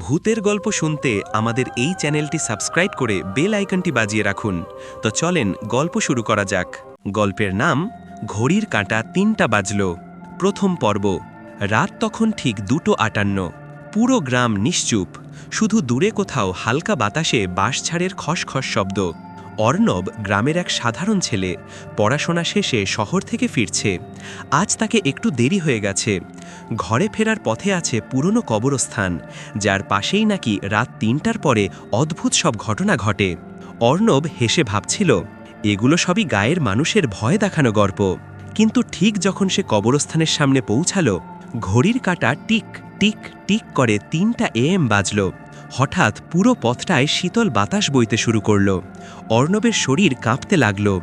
ভূতের গল্প শুনতে আমাদের এই চ্যানেলটি সাবস্ক্রাইব করে বেল আইকনটি বাজিয়ে রাখুন। তো চলেন গল্প শুরু করা যাক। গল্পের নাম, ঘড়ির কাঁটা তিনটা বাজল। প্রথম পর্ব, রাত তখন ঠিক দুটো আটান্ন। পুরো গ্রাম নিশ্চুপ। শুধু দূরে কোথাও হালকা বাতাসে বাঁশছাড়ের খসখস শব্দ। অর্ণব গ্রামের এক সাধারণ ছেলে। পড়াশোনা শেষে শহর থেকে ফিরছে। আজ তাকে একটু দেরি হয়ে গেছে। ঘরে ফেরার পথে আছে পুরনো কবরস্থান, যার পাশেই নাকি রাত তিনটার পরে অদ্ভুত সব ঘটনা ঘটে। অর্ণব হেসে ভাবছিল, এগুলো সবই গায়ের মানুষের ভয় দেখানো গল্প। কিন্তু ঠিক যখন সে কবরস্থানের সামনে পৌঁছালো ঘড়ির কাঁটা টিক টিক টিক করে তিনটা এএম বাজল। হঠাৎ পুরো পথটায় শীতল বাতাস বইতে শুরু করল। অর্ণবের শরীর কাঁপতে লাগল।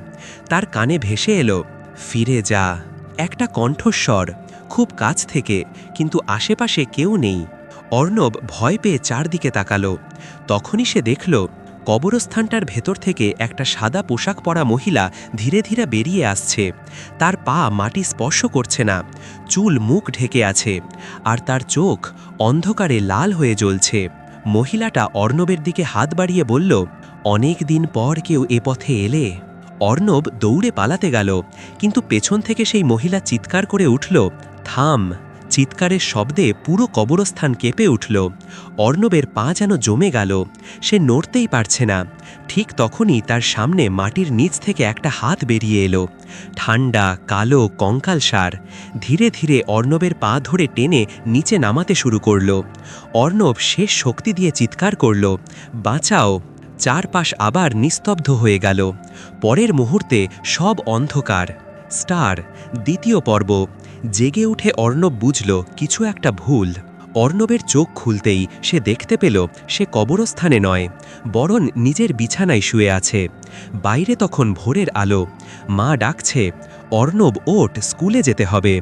তার কানে ভেসে এলো, ফিরে যা। একটা কণ্ঠস্বর, খুব কাছ থেকে, কিন্তু আশেপাশে কেউ নেই। অর্ণব ভয় পেয়ে চারদিকে তাকালো। তখনই সে দেখল কবরস্থানটার ভেতর থেকে একটা সাদা পোশাক পরা মহিলা ধীরে ধীরে বেরিয়ে আসছে। তার পা মাটি স্পর্শ করছে না, চুল মুখ ঢেকে আছে, আর তার চোখ অন্ধকারে লাল হয়ে জ্বলছে। মহিলাটা অর্ণবের দিকে হাত বাড়িয়ে বলল, অনেক দিন পর কেউ এ পথে এলে। অর্ণব দৌড়ে পালাতে গেল, কিন্তু পেছন থেকে সেই মহিলা চিৎকার করে উঠল, থাম। চিৎকারের শব্দে পুরো কবরস্থান কেঁপে উঠল। অর্ণবের পা যেন জমে গেল। সে নড়তেই পারছে না। ঠিক তখনই তার সামনে মাটির নিচ থেকে একটা হাত বেরিয়ে এলো। ঠান্ডা কালো, কঙ্কাল সার। ধীরে ধীরে অর্ণবের পা ধরে টেনে নিচে নামাতে শুরু করল। অর্ণব শেষ শক্তি দিয়ে চিৎকার করল। বাঁচাও। চারপাশ আবার নিস্তব্ধ হয়ে গেল। পরের মুহূর্তে সব অন্ধকার। স্টার, দ্বিতীয় পর্ব। জেগে উঠে অর্ণব বুঝল কিছু একটা ভুল। অর্ণবের চোখ খুলতেই সে দেখতে পেল সে কবরস্থানে নয়, বরং নিজের বিছানায় শুয়ে আছে। বাইরে তখন ভোরের আলো। মা ডাকছে, অর্ণব ওট স্কুলে যেতে হবে।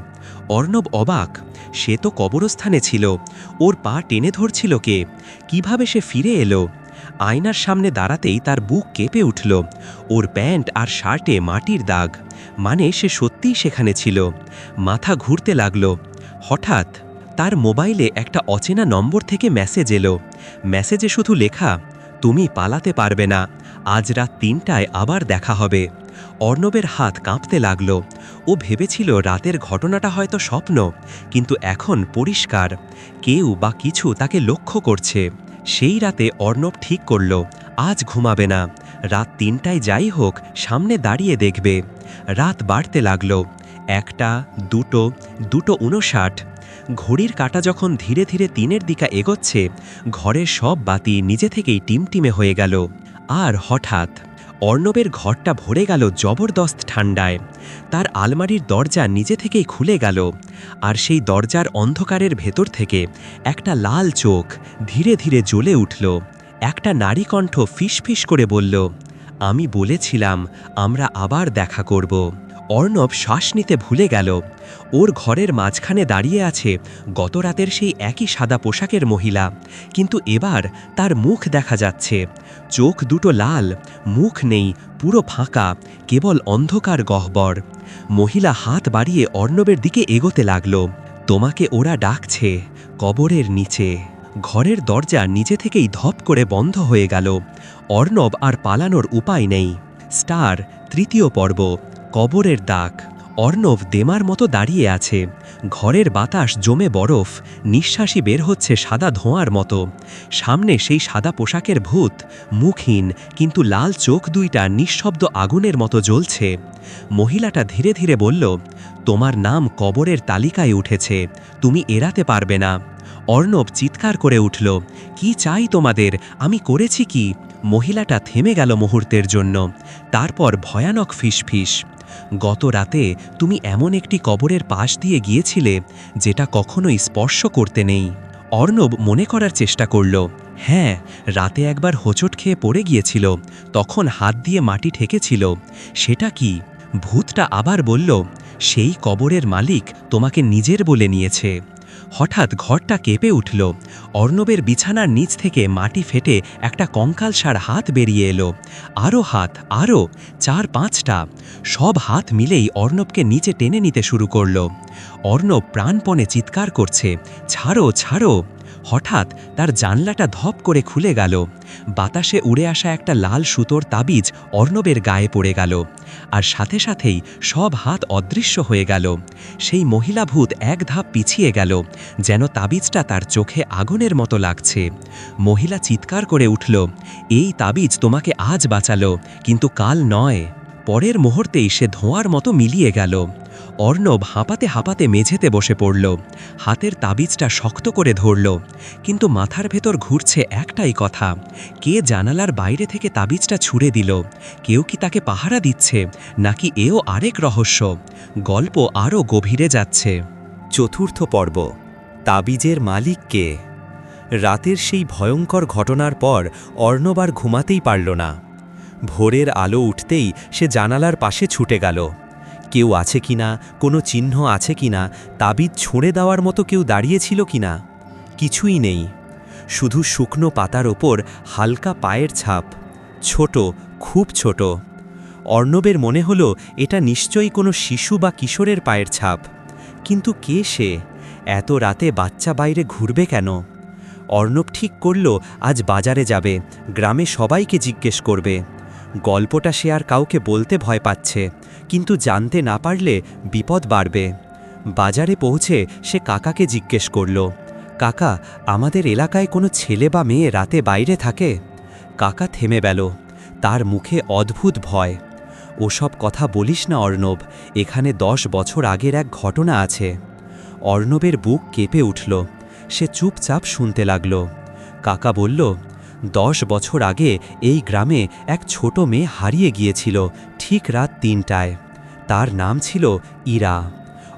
অর্ণব অবাক, সে তো কবরস্থানে ছিল, ওর পা টেনে ধরছিল কে? কীভাবে সে ফিরে এলো? আয়নার সামনে দাঁড়াতেই তার বুক কেঁপে উঠল, ওর প্যান্ট আর শার্টে মাটির দাগ। মানে সে সত্যিই সেখানে ছিল। মাথা ঘুরতে লাগল। হঠাৎ তার মোবাইলে একটা অচেনা নম্বর থেকে মেসেজ এলো। মেসেজে শুধু লেখা, তুমি পালাতে পারবে না, আজ রাত তিনটায় আবার দেখা হবে। অর্ণবের হাত কাঁপতে লাগল। ও ভেবেছিল রাতের ঘটনাটা হয়তো স্বপ্ন, কিন্তু এখন পরিষ্কার। কেউ বা কিছু তাকে লক্ষ্য করছে। সেই রাতে অর্ণব ঠিক করল। আজ ঘুমাবে না। রাত তিনটায় যাই হোক, সামনে দাঁড়িয়ে দেখবে। রাত বাড়তে লাগল। একটা, দুটো দুটো উনষাট ঘড়ির কাঁটা যখন ধীরে ধীরে তিনের দিকে এগোচ্ছে, ঘরের সব বাতি নিজে থেকেই টিমটিমে হয়ে গেল। আর হঠাৎ, অর্ণবের ঘরটা ভরে গেল জবরদস্ত ঠান্ডায় তার আলমারির দরজা নিজে থেকেই খুলে গেল। আর সেই দরজার অন্ধকারের ভেতর থেকে একটা লাল চোখ ধীরে ধীরে জ্বলে উঠল। একটা নারী কণ্ঠ ফিসফিস করে বলল, আমি বলেছিলাম, আমরা আবার দেখা করব। অর্ণব শ্বাস নিতে ভুলে গেল। ওর ঘরের মাঝখানে দাঁড়িয়ে আছে গত রাতের সেই একই সাদা পোশাকের মহিলা। কিন্তু এবার তার মুখ দেখা যাচ্ছে। চোখ দুটো লাল, মুখ নেই, পুরো ফাঁকা, কেবল অন্ধকার গহ্বর। মহিলা হাত বাড়িয়ে অর্ণবের দিকে এগোতে লাগল। তোমাকে ওরা ডাকছে, কবরের নিচে। ঘরের দরজা নিজে থেকেই ধপ করে বন্ধ হয়ে গেল। অর্ণব আর পালানোর উপায় নেই। স্টার, তৃতীয় পর্ব, কবরের দাগ অর্ণব দেমার মতো দাঁড়িয়ে আছে। ঘরের বাতাস জমে বরফ নিঃশ্বাসী বের হচ্ছে সাদা ধোঁয়ার মতো। সামনে সেই সাদা পোশাকের ভূত, মুখহীন, কিন্তু লাল চোখ দুইটা নিঃশব্দ আগুনের মতো জ্বলছে। মহিলাটা ধীরে ধীরে বলল, তোমার নাম কবরের তালিকায় উঠেছে। তুমি এড়াতে পারবে না। অর্ণব চিৎকার করে উঠল, কি চাই তোমাদের? আমি করেছি কি? মহিলাটা থেমে গেল মুহূর্তের জন্য। তারপর ভয়ানক ফিসফিস। গত রাতে তুমি এমন একটি কবরের পাশ দিয়ে গিয়েছিলে যেটা কখনোই স্পর্শ করতে নেই। অর্ণব মনে করার চেষ্টা করল হ্যাঁ রাতে একবার হোঁচট খেয়ে পড়ে গিয়েছিল, তখন হাত দিয়ে মাটি ঠেকেছিল। সেটা কি? ভূতটা আবার বলল, সেই কবরের মালিক তোমাকে নিজের বলে নিয়েছে। হঠাৎ ঘরটা কেঁপে উঠল। অর্ণবের বিছানার নিচ থেকে মাটি ফেটে একটা কঙ্কালসার হাত বেরিয়ে এলো। আরও হাত আরও চার পাঁচটা। সব হাত মিলেই অর্ণবকে নিচে টেনে নিতে শুরু করল। অর্ণব প্রাণপণে চিৎকার করছে, ছাড়ো ছাড়ো! হঠাৎ তার জানলাটা ধপ করে খুলে গেল। বাতাসে উড়ে আসা একটা লাল সুতোর তাবিজ অর্ণবের গায়ে পড়ে গেল। আর সাথে সাথেই সব হাত অদৃশ্য হয়ে গেল। সেই মহিলা ভূত এক ধাপ পিছিয়ে গেল, যেন তাবিজটা তার চোখে আগুনের মতো লাগছে। মহিলা চিৎকার করে উঠল, এই তাবিজ তোমাকে আজ বাঁচালো, কিন্তু কাল নয়। পরের মুহূর্তেই সে ধোঁয়ার মতো মিলিয়ে গেল। অর্ণব হাঁপাতে হাঁপাতে মেঝেতে বসে পড়ল। হাতের তাবিজটা শক্ত করে ধরল। কিন্তু মাথার ভেতর ঘুরছে একটাই কথা। কে জানালার বাইরে থেকে তাবিজটা ছুঁড়ে দিল? কেউ কি তাকে পাহারা দিচ্ছে? নাকি এও আরেক রহস্য? গল্প আরও গভীরে যাচ্ছে। চতুর্থ পর্ব। তাবিজের মালিক কে? রাতের সেই ভয়ঙ্কর ঘটনার পর অর্ণব আর ঘুমাতেই পারল না। ভোরের আলো উঠতেই সে জানালার পাশে ছুটে গেল। কেউ আছে কিনা, কোনো চিহ্ন আছে কিনা, তাবিজ ছুঁড়ে দেওয়ার মতো কেউ দাঁড়িয়েছিল কিনা? কিছুই নেই। শুধু শুকনো পাতার ওপর হালকা পায়ের ছাপ। ছোট, খুব ছোট। অর্ণবের মনে হলো, এটা নিশ্চয়ই কোনো শিশু বা কিশোরের পায়ের ছাপ। কিন্তু কে সে? এত রাতে বাচ্চা বাইরে ঘুরবে কেন? অর্ণব ঠিক করল, আজ বাজারে যাবে। গ্রামে সবাইকে জিজ্ঞেস করবে। গল্পটা সে আর কাউকে বলতে ভয় পাচ্ছে, কিন্তু জানতে না পারলে বিপদ বাড়বে। বাজারে পৌঁছে সে কাকাকে জিজ্ঞেস করল, কাকা, আমাদের এলাকায় কোনো ছেলে বা মেয়ে রাতে বাইরে থাকে? কাকা থেমে গেল, তার মুখে অদ্ভুত ভয়। ওসব কথা বলিস না, অর্ণব, এখানে দশ বছর আগের এক ঘটনা আছে। অর্ণবের বুক কেঁপে উঠল, সে চুপচাপ শুনতে লাগল। কাকা বলল দশ বছর আগে এই গ্রামে এক ছোট মেয়ে হারিয়ে গিয়েছিল ঠিক রাত তিনটায়। তার নাম ছিল ইরা।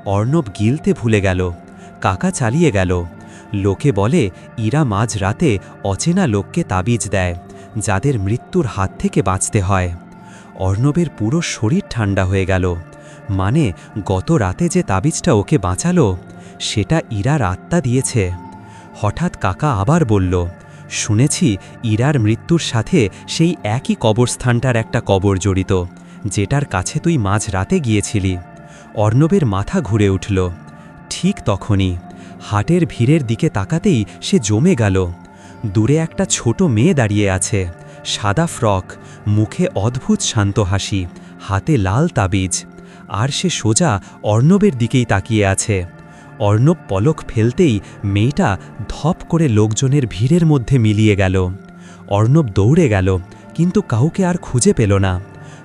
অর্ণব গিলতে ভুলে গেল, কাকা চালিয়ে গেল। লোকে বলে, ইরা মাঝ রাতে অচেনা লোককে তাবিজ দেয়, যাদের মৃত্যুর হাত থেকে বাঁচতে হয়। অর্ণবের পুরো শরীর ঠান্ডা হয়ে গেল। মানে গত রাতে যে তাবিজটা ওকে বাঁচালো, সেটা ইরার আত্মা দিয়েছে। হঠাৎ কাকা আবার বলল শুনেছি ইরার মৃত্যুর সাথে সেই একই কবরস্থানটার একটা কবর জড়িত, যেটার কাছে তুই মাঝ রাতে গিয়েছিলি। অর্ণবের মাথা ঘুরে উঠল। ঠিক তখনই হাটের ভিড়ের দিকে তাকাতেই সে জমে গেল। দূরে একটা ছোট মেয়ে দাঁড়িয়ে আছে, সাদা ফ্রক, মুখে অদ্ভুত শান্ত হাসি, হাতে লাল তাবিজ। আর সে সোজা অর্ণবের দিকেই তাকিয়ে আছে। অর্ণব পলক ফেলতেই মেয়েটা ধপ করে লোকজনের ভিড়ের মধ্যে মিলিয়ে গেল। অর্ণব দৌড়ে গেল, কিন্তু কাউকে আর খুঁজে পেল না।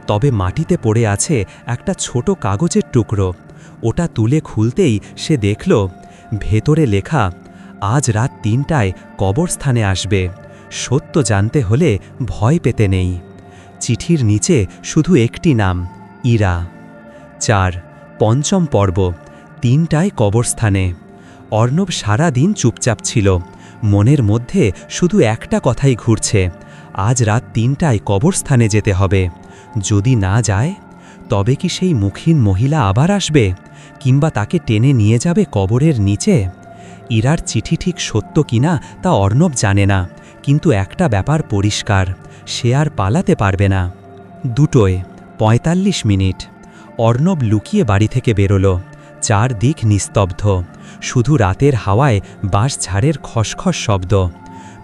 তবে মাটিতে পড়ে আছে একটা ছোট কাগজের টুকরো। ওটা তুলে খুলতেই সে দেখল, ভেতরে লেখা, আজ রাত তিনটায় কবরস্থানে আসবে। সত্য জানতে হলে ভয় পেতে নেই। চিঠির নিচে শুধু একটি নাম, ইরা। চার, পঞ্চম পর্ব। তিনটায় কবরস্থানে। অর্ণব সারা দিন চুপচাপ ছিল। মনের মধ্যে শুধু একটা কথাই ঘুরছে, আজ রাত তিনটায় কবরস্থানে যেতে হবে। যদি না যায়, তবে কি সেই মুখিন মহিলা আবার আসবে, কিংবা তাকে টেনে নিয়ে যাবে কবরের নিচে? ইরার চিঠি ঠিক সত্য কিনা তা অর্ণব জানে না, কিন্তু একটা ব্যাপার পরিষ্কার, সে আর পালাতে পারবে না। দুটোয়, পঁয়তাল্লিশ মিনিট। অর্ণব লুকিয়ে বাড়ি থেকে বেরোলো। চারদিক নিস্তব্ধ। শুধু রাতের হাওয়ায় বাঁশ ঝাড়ের খসখস শব্দ।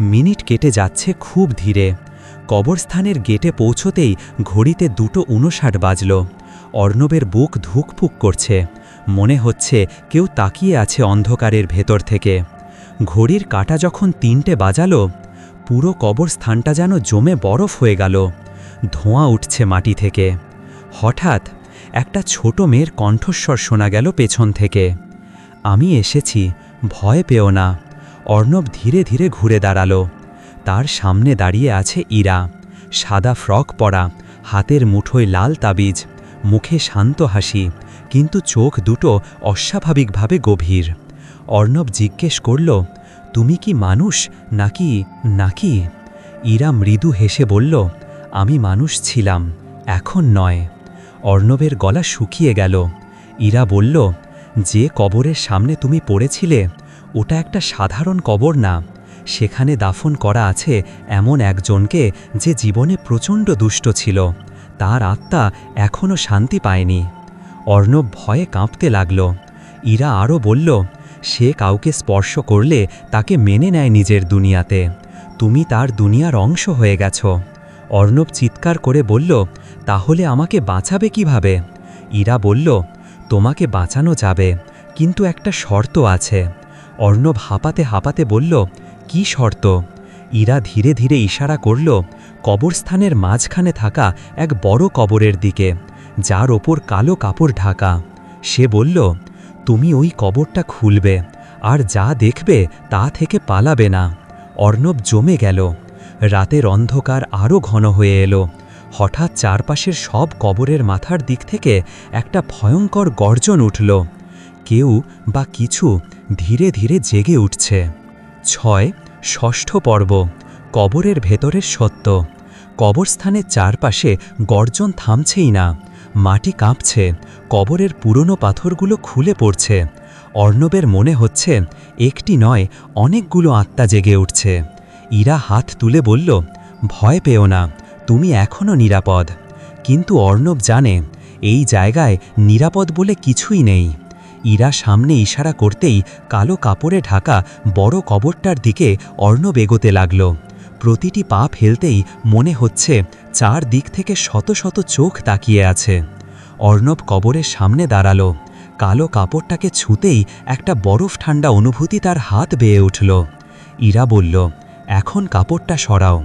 মিনিট কেটে যাচ্ছে খুব ধীরে। কবরস্থানের গেটে পৌঁছতেই ঘড়িতে দুটো উনষাট বাজল। অর্ণবের বুক ধুকফুক করছে। মনে হচ্ছে কেউ তাকিয়ে আছে অন্ধকারের ভেতর থেকে। ঘড়ির কাটা যখন তিনটে বাজালো, পুরো কবরস্থানটা যেন জমে বরফ হয়ে গেল। ধোঁয়া উঠছে মাটি থেকে। হঠাৎ একটা ছোট মেয়ের কণ্ঠস্বর শোনা গেল পেছন থেকে। আমি এসেছি, ভয় পেও না। অর্ণব ধীরে ধীরে ঘুরে দাঁড়াল। তার সামনে দাঁড়িয়ে আছে ইরা। সাদা ফ্রক পরা, হাতের মুঠোয় লাল তাবিজ, মুখে শান্ত হাসি, কিন্তু চোখ দুটো অস্বাভাবিকভাবে গভীর। অর্ণব জিজ্ঞেস করল, তুমি কি মানুষ? নাকি নাকি? ইরা মৃদু হেসে বলল, আমি মানুষ ছিলাম, এখন নয়। অর্ণবের গলা শুকিয়ে গেল। ইরা বলল, যে কবরের সামনে তুমি পড়েছিলে, ওটা একটা সাধারণ কবর না। সেখানে দাফন করা আছে এমন একজনকে যে জীবনে প্রচণ্ড দুষ্ট ছিল। তার আত্মা এখনও শান্তি পায়নি। অর্ণব ভয়ে কাঁপতে লাগল। ইরা আরও বলল, সে কাউকে স্পর্শ করলে তাকে মেনে নেয় নিজের দুনিয়াতে। তুমি তার দুনিয়ার অংশ হয়ে গেছ। অর্ণব চিৎকার করে বলল, তাহলে আমাকে বাঁচাবে কীভাবে? ইরা বলল, তোমাকে বাঁচানো যাবে, কিন্তু একটা শর্ত আছে। অর্ণব হাঁপাতে হাঁপাতে বলল, কি শর্ত? ইরা ধীরে ধীরে ইশারা করল, কবরস্থানের মাঝখানে থাকা এক বড় কবরের দিকে, যার ওপর কালো কাপড় ঢাকা। সে বলল, তুমি ওই কবরটা খুলবে, আর যা দেখবে তা থেকে পালাবে না। অর্ণব জমে গেল। রাতের অন্ধকার আরও ঘন হয়ে এলো। হঠাৎ চারপাশের সব কবরের মাথার দিক থেকে একটা ভয়ঙ্কর গর্জন উঠল। কেউ বা কিছু ধীরে ধীরে জেগে উঠছে। ছয়, ষষ্ঠ পর্ব, কবরের ভেতরের সত্য। কবরস্থানের চারপাশে গর্জন থামছেই না। মাটি কাঁপছে, কবরের পুরনো পাথরগুলো খুলে পড়ছে। অর্ণবের মনে হচ্ছে, একটি নয়, অনেকগুলো আত্মা জেগে উঠছে। ইরা হাত তুলে বলল, ভয় পেও না, তুমি এখনও নিরাপদ। কিন্তু অর্ণব জানে, এই জায়গায় নিরাপদ বলে কিছুই নেই। ইরা সামনে ইশারা করতেই কালো কাপড়ে ঢাকা বড় কবরটার দিকে অর্ণব এগোতে লাগল। প্রতিটি পা ফেলতেই মনে হচ্ছে চার দিক থেকে শত শত চোখ তাকিয়ে আছে। অর্ণব কবরের সামনে দাঁড়াল। কালো কাপড়টাকে ছুতেই একটা বরফ ঠান্ডা অনুভূতি তার হাত বেয়ে উঠল। ইরা বলল এখন কাপড়টা সরাও।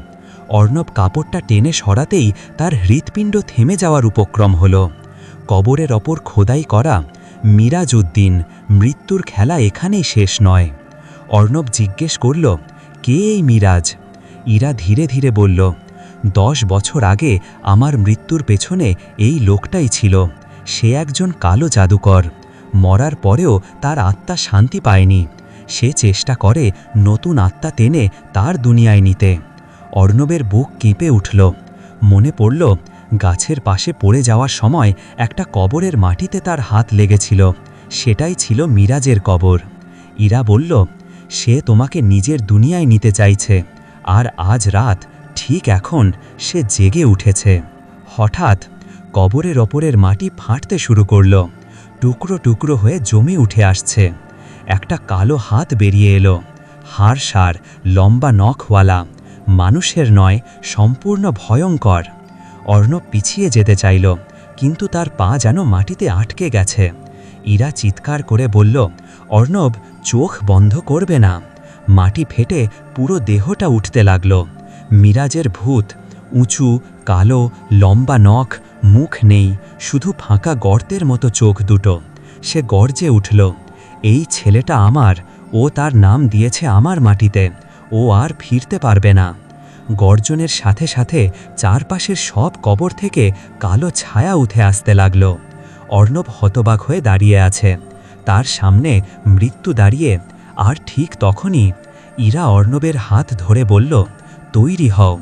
অর্ণব কাপড়টা টেনে সরাতেই তার হৃৎপিণ্ড থেমে যাওয়ার উপক্রম হল। কবরের ওপর খোদাই করা মিরাজ উদ্দিন মৃত্যুর খেলা এখানেই শেষ নয়। অর্ণব জিজ্ঞেস করল, কে এই মিরাজ? ইরা ধীরে ধীরে বলল, দশ বছর আগে আমার মৃত্যুর পেছনে এই লোকটাই ছিল। সে একজন কালো জাদুকর। মরার পরেও তার আত্মা শান্তি পায়নি। সে চেষ্টা করে নতুন আত্মা টেনে তার দুনিয়ায় নিতে। অর্ণবের বুক কেঁপে উঠল। মনে পড়ল, গাছের পাশে পড়ে যাওয়ার সময় একটা কবরের মাটিতে তার হাত লেগেছিল। সেটাই ছিল মিরাজের কবর। ইরা বলল, সে তোমাকে নিজের দুনিয়ায় নিতে চাইছে, আর আজ রাত ঠিক এখন সে জেগে উঠেছে। হঠাৎ কবরের ওপরের মাটি ফাটতে শুরু করল। টুকরো টুকরো হয়ে জমে উঠে আসছে। একটা কালো হাত বেরিয়ে এলো। হাড় সার, লম্বা নখওয়ালা। মানুষের নয়, সম্পূর্ণ ভয়ঙ্কর। অর্ণব পিছিয়ে যেতে চাইল, কিন্তু তার পা যেন মাটিতে আটকে গেছে। ইরা চিৎকার করে বলল, অর্ণব, চোখ বন্ধ করবে না। মাটি ফেটে পুরো দেহটা উঠতে লাগল। মিরাজের ভূত, উঁচু, কালো, লম্বা নখ, মুখ নেই, শুধু ফাঁকা গর্তের মতো চোখ দুটো। সে গর্জে উঠল। এই ছেলেটা আমার, ও তার নাম দিয়েছে আমার মাটিতে, ও আর ফিরতে পারবে না। গর্জনের সাথে সাথে চারপাশের সব কবর থেকে কালো ছায়া উঠে আসতে লাগল। অর্ণব হতবাক হয়ে দাঁড়িয়ে আছে। তার সামনে মৃত্যু দাঁড়িয়ে, আর ঠিক তখনই ইরা অর্ণবের হাত ধরে বলল, তৈরি হও,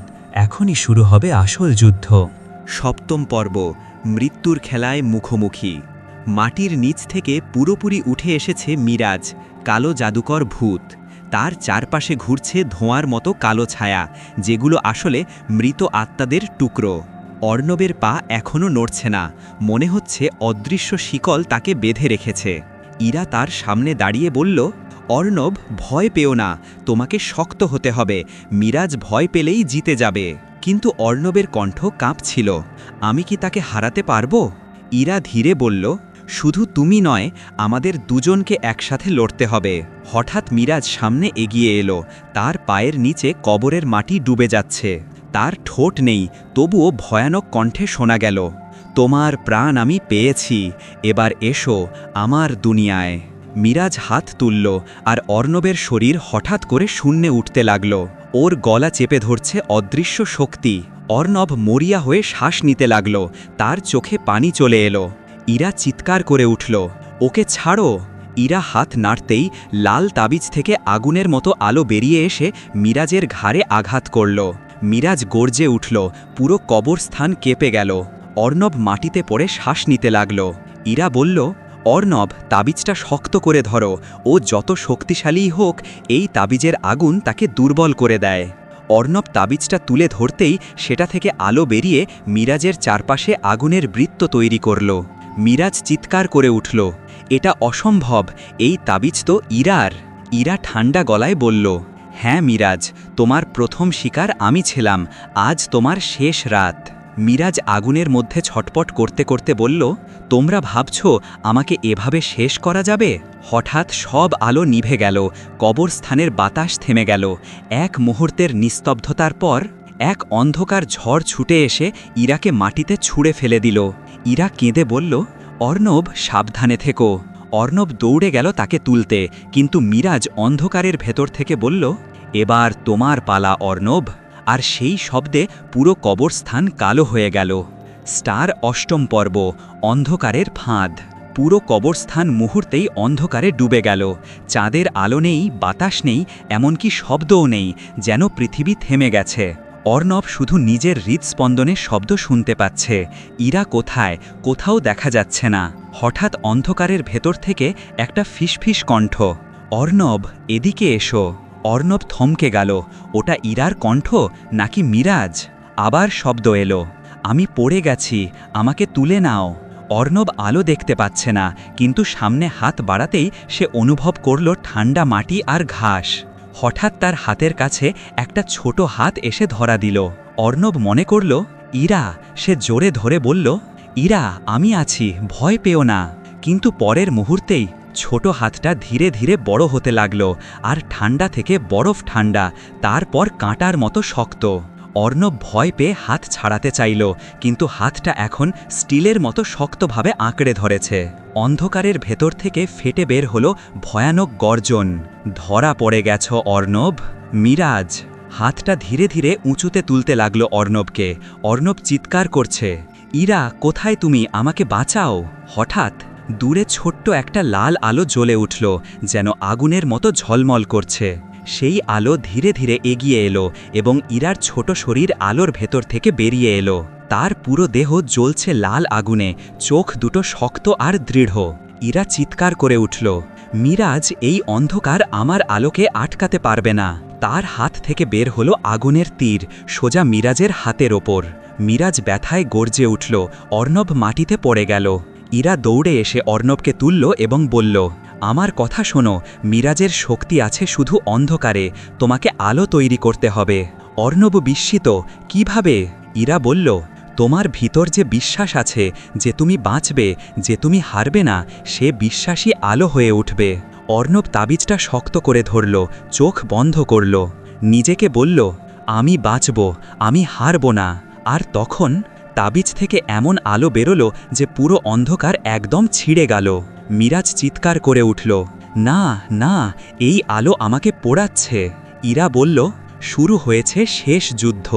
এখনই শুরু হবে আসল যুদ্ধ। সপ্তম পর্ব, মৃত্যুর খেলায় মুখোমুখি। মাটির নিচ থেকে পুরোপুরি উঠে এসেছে মিরাজ, কালো জাদুকর ভূত। তার চারপাশে ঘুরছে ধোঁয়ার মতো কালো ছায়া, যেগুলো আসলে মৃত আত্মাদের টুকরো। অর্ণবের পা এখনও নড়ছে না, মনে হচ্ছে অদৃশ্য শিকল তাকে বেঁধে রেখেছে। ইরা তার সামনে দাঁড়িয়ে বলল, অর্ণব, ভয় পেও না, তোমাকে শক্ত হতে হবে, মিরাজ ভয় পেলেই জিতে যাবে। কিন্তু অর্ণবের কণ্ঠ কাঁপছিল, আমি কি তাকে হারাতে পারব? ইরা ধীরে বলল শুধু তুমি নয়, আমাদের দুজনকে একসাথে লড়তে হবে। হঠাৎ মিরাজ সামনে এগিয়ে এলো। তার পায়ের নিচে কবরের মাটি ডুবে যাচ্ছে। তার ঠোঁট নেই, তবুও ভয়ানক কণ্ঠে শোনা গেল, তোমার প্রাণ আমি পেয়েছি, এবার এসো আমার দুনিয়ায়। মিরাজ হাত তুলল, আর অর্ণবের শরীর হঠাৎ করে শূন্যে উঠতে লাগল। ওর গলা চেপে ধরছে অদৃশ্য শক্তি। অর্ণব মরিয়া হয়ে শ্বাস নিতে লাগল। তার চোখে পানি চলে এলো। ইরা চিৎকার করে উঠল, ওকে ছাড়ো। ইরা হাত নাড়তেই লাল তাবিজ থেকে আগুনের মতো আলো বেরিয়ে এসে মিরাজের ঘাড়ে আঘাত করল। মিরাজ গর্জে উঠল, পুরো কবরস্থান কেঁপে গেল। অর্ণব মাটিতে পড়ে শ্বাস নিতে লাগল। ইরা বলল, অর্ণব, তাবিজটা শক্ত করে ধরো। ও যত শক্তিশালীই হোক, এই তাবিজের আগুন তাকে দুর্বল করে দেয়। অর্ণব তাবিজটা তুলে ধরতেই সেটা থেকে আলো বেরিয়ে মিরাজের চারপাশে আগুনের বৃত্ত তৈরি করল। মিরাজ চিৎকার করে উঠল, এটা অসম্ভব, এই তাবিজ তো ইরার। ইরা ঠান্ডা গলায় বলল হ্যাঁ মিরাজ, তোমার প্রথম শিকার আমি ছিলাম, আজ তোমার শেষ রাত। মিরাজ আগুনের মধ্যে ছটপট করতে করতে বলল, তোমরা ভাবছ আমাকে এভাবে শেষ করা যাবে? হঠাৎ সব আলো নিভে গেল, কবরস্থানের বাতাস থেমে গেল। এক মুহূর্তের নিস্তব্ধতার পর এক অন্ধকার ঝড় ছুটে এসে ইরাকে মাটিতে ছুঁড়ে ফেলে দিল। ইরা কেঁদে বলল, অর্ণব, সাবধানে থেকো। অর্ণব দৌড়ে গেল তাকে তুলতে, কিন্তু মিরাজ অন্ধকারের ভেতর থেকে বলল, এবার তোমার পালা, অর্ণব। আর সেই শব্দে পুরো কবরস্থান কালো হয়ে গেল। স্টার অষ্টম পর্ব, অন্ধকারের ফাঁদ। পুরো কবরস্থান মুহূর্তেই অন্ধকারে ডুবে গেল। চাঁদের আলো নেই, বাতাস নেই, এমনকি শব্দও নেই, যেন পৃথিবী থেমে গেছে। অর্ণব শুধু নিজের হৃদস্পন্দনের শব্দ শুনতে পাচ্ছে। ইরা কোথায়? কোথাও দেখা যাচ্ছে না। হঠাৎ অন্ধকারের ভেতর থেকে একটা ফিসফিস কণ্ঠ। অর্ণব, এদিকে এসো। অর্ণব থমকে গেল। ওটা ইরার কণ্ঠ নাকি মিরাজ? আবার শব্দ এলো। আমি পড়ে গেছি, আমাকে তুলে নাও। অর্ণব আলো দেখতে পাচ্ছে না, কিন্তু সামনে হাত বাড়াতেই সে অনুভব করল ঠান্ডা মাটি আর ঘাস। হঠাৎ তার হাতের কাছে একটা ছোট হাত এসে ধরা দিল। অর্ণব মনে করল, ইরা, সে জোরে ধরে বলল, ইরা, আমি আছি, ভয় পেও না। কিন্তু পরের মুহূর্তেই ছোট হাতটা ধীরে ধীরে বড় হতে লাগল, আর ঠান্ডা থেকে বরফ ঠান্ডা, তারপর কাঁটার মতো শক্ত। অর্ণব ভয় পেয়ে হাত ছাড়াতে চাইল, কিন্তু হাতটা এখন স্টিলের মতো শক্তভাবে আঁকড়ে ধরেছে। অন্ধকারের ভেতর থেকে ফেটে বের হলো ভয়ানক গর্জন। ধরা পড়ে গেছ অর্ণব। মিরাজ। হাতটা ধীরে ধীরে উঁচুতে তুলতে লাগল অর্ণবকে। অর্ণব চিৎকার করছে, ইরা, কোথায় তুমি? আমাকে বাঁচাও। হঠাৎ দূরে ছোট্ট একটা লাল আলো জ্বলে উঠল, যেন আগুনের মতো ঝলমল করছে। সেই আলো ধীরে ধীরে এগিয়ে এলো এবং ইরার ছোট শরীর আলোর ভেতর থেকে বেরিয়ে এলো। তার পুরো দেহ জ্বলছে লাল আগুনে, চোখ দুটো শক্ত আর দৃঢ়। ইরা চিৎকার করে উঠল, মিরাজ, এই অন্ধকার আমার আলোকে আটকাতে পারবে না। তার হাত থেকে বের হলো আগুনের তীর, সোজা মিরাজের হাতের ওপর। মিরাজ ব্যথায় গর্জে উঠল, অর্ণব মাটিতে পড়ে গেল। ইরা দৌড়ে এসে অর্ণবকে তুলল এবং বলল আমার কথা শোনো, মিরাজের শক্তি আছে শুধু অন্ধকারে, তোমাকে আলো তৈরি করতে হবে। অর্ণব বিস্মিত, কীভাবে? ইরা বলল, তোমার ভিতর যে বিশ্বাস আছে, যে তুমি বাঁচবে, যে তুমি হারবে না, সে বিশ্বাসই আলো হয়ে উঠবে। অর্ণব তাবিজটা শক্ত করে ধরল, চোখ বন্ধ করল। নিজেকে বলল, আমি বাঁচব, আমি হারব না। আর তখন তাবিজ থেকে এমন আলো বেরোলো যে পুরো অন্ধকার একদম ছিঁড়ে গেল। মিরাজ চিৎকার করে উঠল, না না, এই আলো আমাকে পোড়াচ্ছে। ইরা বলল, শুরু হয়েছে শেষ যুদ্ধ।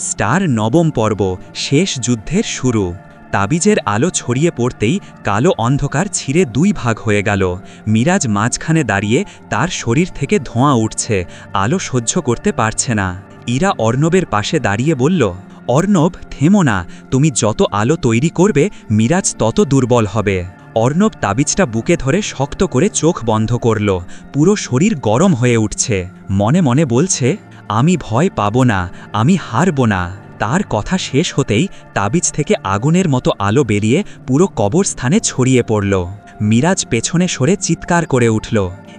স্টার নবম পর্ব, শেষ যুদ্ধের শুরু। তাবিজের আলো ছড়িয়ে পড়তেই কালো অন্ধকার ছিঁড়ে দুই ভাগ হয়ে গেল। মিরাজ মাঝখানে দাঁড়িয়ে তার শরীর থেকে ধোঁয়া উঠছে, আলো সহ্য করতে পারছে না। ইরা অর্ণবের পাশে দাঁড়িয়ে বলল, অর্ণব, থেমো না, তুমি যত আলো তৈরি করবে, মিরাজ তত দুর্বল হবে। অর্ণব তাবিজটা বুকে ধরে শক্ত করে চোখ বন্ধ করল। পুরো শরীর গরম হয়ে উঠছে। মনে মনে বলছে, আমি ভয় পাব না, আমি হারব না। তার কথা শেষ হতেই তাবিজ থেকে আগুনের মতো আলো বেরিয়ে পুরো কবরস্থানে ছড়িয়ে পড়ল। মিরাজ পেছনে সরে চিৎকার করে উঠল,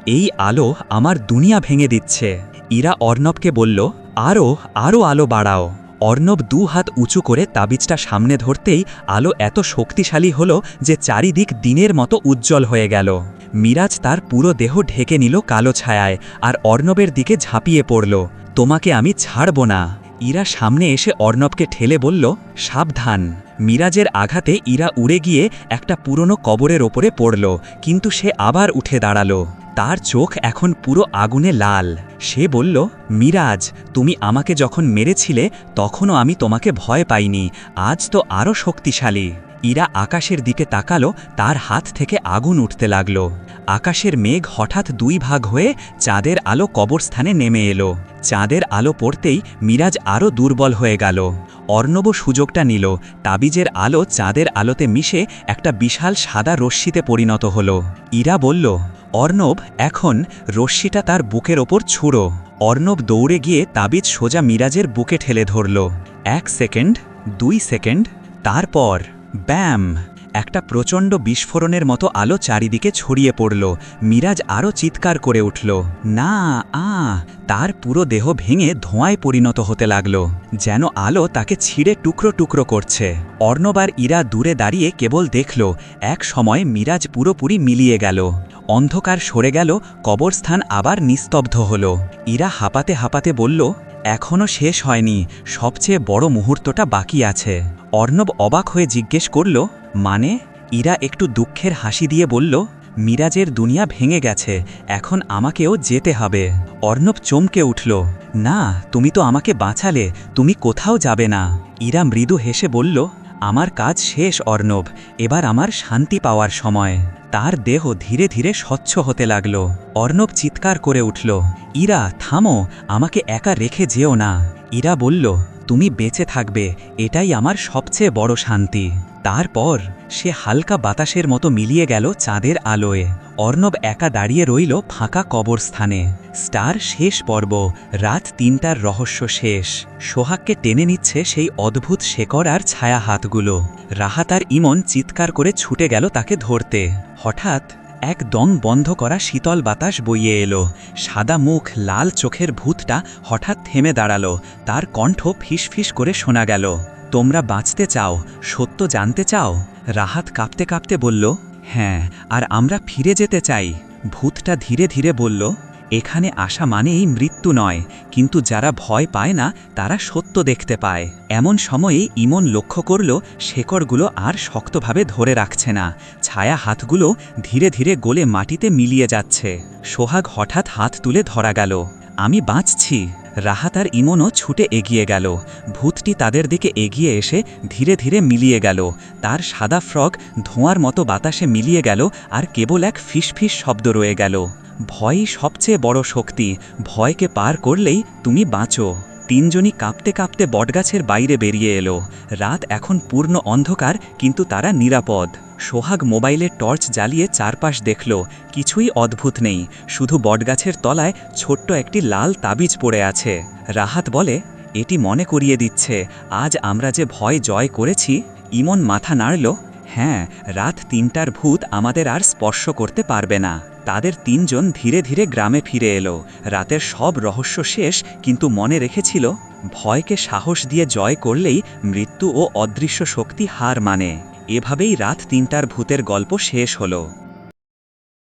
এই আলো আমার দুনিয়া ভেঙে দিচ্ছে। ইরা অর্ণবকে বলল আরও আরও আলো বাড়াও। অর্ণব দু হাত উঁচু করে তাবিজটা সামনে ধরতেই আলো এত শক্তিশালী হল যে চারিদিক দিনের মতো উজ্জ্বল হয়ে গেল। মিরাজ তার পুরো দেহ ঢেকে নিল কালো ছায়ায় আর অর্ণবের দিকে ঝাঁপিয়ে পড়ল। তোমাকে আমি ছাড়ব না। ইরা সামনে এসে অর্ণবকে ঠেলে বলল, সাবধান। মিরাজের আঘাতে ইরা উড়ে গিয়ে একটা পুরনো কবরের ওপরে পড়ল, কিন্তু সে আবার উঠে দাঁড়াল। তার চোখ এখন পুরো আগুনে লাল। সে বলল, মিরাজ, তুমি আমাকে যখন মেরেছিলে, তখনও আমি তোমাকে ভয় পাইনি। আজ তো আরও শক্তিশালী। ইরা আকাশের দিকে তাকালো, তার হাত থেকে আগুন উঠতে লাগল। আকাশের মেঘ হঠাৎ দুই ভাগ হয়ে চাঁদের আলো কবরস্থানে নেমে এলো। চাঁদের আলো পড়তেই মিরাজ আরও দুর্বল হয়ে গেল। অর্ণব সুযোগটা নিল। তাবিজের আলো চাঁদের আলোতে মিশে একটা বিশাল সাদা রশ্মিতে পরিণত হল। ইরা বলল অর্ণব এখন রশ্মিটা তার বুকের ওপর ছুঁড়ো। অর্ণব দৌড়ে গিয়ে তাবিজ সোজা মিরাজের বুকে ঠেলে ধরল। এক সেকেন্ড, দুই সেকেন্ড, তারপর ব্যাম! একটা প্রচণ্ড বিস্ফোরণের মতো আলো চারিদিকে ছড়িয়ে পড়ল। মিরাজ আরও চিৎকার করে উঠল। না, আ! তার পুরো দেহ ভেঙে ধোঁয়ায় পরিণত হতে লাগল। যেন আলো তাকে ছিঁড়ে টুকরো টুকরো করছে। অর্ণবার ইরা দূরে দাঁড়িয়ে কেবল দেখল। এক সময় মিরাজ পুরোপুরি মিলিয়ে গেল। অন্ধকার সরে গেল, কবরস্থান আবার নিস্তব্ধ হল। ইরা হাঁপাতে হাঁপাতে বলল এখনও শেষ হয়নি, সবচেয়ে বড় মুহূর্তটা বাকি আছে। অর্ণব অবাক হয়ে জিজ্ঞেস করল মানে? ইরা একটু দুঃখের হাসি দিয়ে বলল, মিরাজের দুনিয়া ভেঙে গেছে, এখন আমাকেও যেতে হবে। অর্ণব চমকে উঠল, না, তুমি তো আমাকে বাঁচালে, তুমি কোথাও যাবে না। ইরা মৃদু হেসে বলল আমার কাজ শেষ, অর্ণব। এবার আমার শান্তি পাওয়ার সময়। তার দেহ ধীরে ধীরে স্বচ্ছ হতে লাগল। অর্ণব চিৎকার করে উঠল, ইরা, থামো, আমাকে একা রেখে যেও না। ইরা বলল, তুমি বেঁচে থাকবে, এটাই আমার সবচেয়ে বড় শান্তি। তারপর সে হালকা বাতাসের মতো মিলিয়ে গেল চাঁদের আলোয়। অর্ণব একা দাঁড়িয়ে রইল ফাঁকা কবরস্থানে। স্টার শেষ পর্ব, রাত তিনটার রহস্য শেষ। সোহাগকে টেনে নিচ্ছে সেই অদ্ভুত শেকড় আর ছায়া হাতগুলো। রাহাত আর ইমন চিৎকার করে ছুটে গেল তাকে ধরতে। হঠাৎ এক দম বন্ধ করা শীতল বাতাস বইয়ে এলো। সাদা মুখ, লাল চোখের ভূতটা হঠাৎ থেমে দাঁড়াল। তার কণ্ঠ ফিসফিস করে শোনা গেল। তোমরা বাঁচতে চাও, সত্য জানতে চাও? রাহাত কাঁপতে কাঁপতে বলল হ্যাঁ আর আমরা ফিরে যেতে চাই। ভূতটা ধীরে ধীরে বলল, এখানে আসা মানেই মৃত্যু নয়, কিন্তু যারা ভয় পায় না, তারা সত্য দেখতে পায়। এমন সময়ে ইমন লক্ষ্য করল, শেকড়গুলো আর শক্তভাবে ধরে রাখছে না। ছায়া হাতগুলো ধীরে ধীরে গোলে মাটিতে মিলিয়ে যাচ্ছে। সোহাগ হঠাৎ হাত তুলে ধরা গেল, আমি বাঁচছি। রাহাত আর ইমনও ছুটে এগিয়ে গেল। ভূতটি তাদের দিকে এগিয়ে এসে ধীরে ধীরে মিলিয়ে গেল। তার সাদা ফ্রক ধোঁয়ার মতো বাতাসে মিলিয়ে গেল আর কেবল এক ফিসফিস শব্দ রয়ে গেল। ভয়ই সবচেয়ে বড় শক্তি। ভয়কে পার করলেই তুমি বাঁচো। তিনজনই কাঁপতে কাঁপতে বটগাছের বাইরে বেরিয়ে এলো। রাত এখন পূর্ণ অন্ধকার, কিন্তু তারা নিরাপদ। সোহাগ মোবাইলে টর্চ জ্বালিয়ে চারপাশ দেখল, কিছুই অদ্ভুত নেই, শুধু বটগাছের তলায় ছোট্ট একটি লাল তাবিজ পড়ে আছে। রাহাত বলে, এটি মনে করিয়ে দিচ্ছে, আজ আমরা যে ভয় জয় করেছি, ইমন মাথা নাড়ল হ্যাঁ রাত তিনটার ভূত আমাদের আর স্পর্শ করতে পারবে না। তাদের তিনজন ধীরে ধীরে গ্রামে ফিরে এলো। রাতের সব রহস্য শেষ, কিন্তু মনে রেখেছিল, ভয়কে সাহস দিয়ে জয় করলেই মৃত্যু ও অদৃশ্য শক্তি হার মানে। এভাবেই রাত তিনটার ভূতের গল্প শেষ হলো।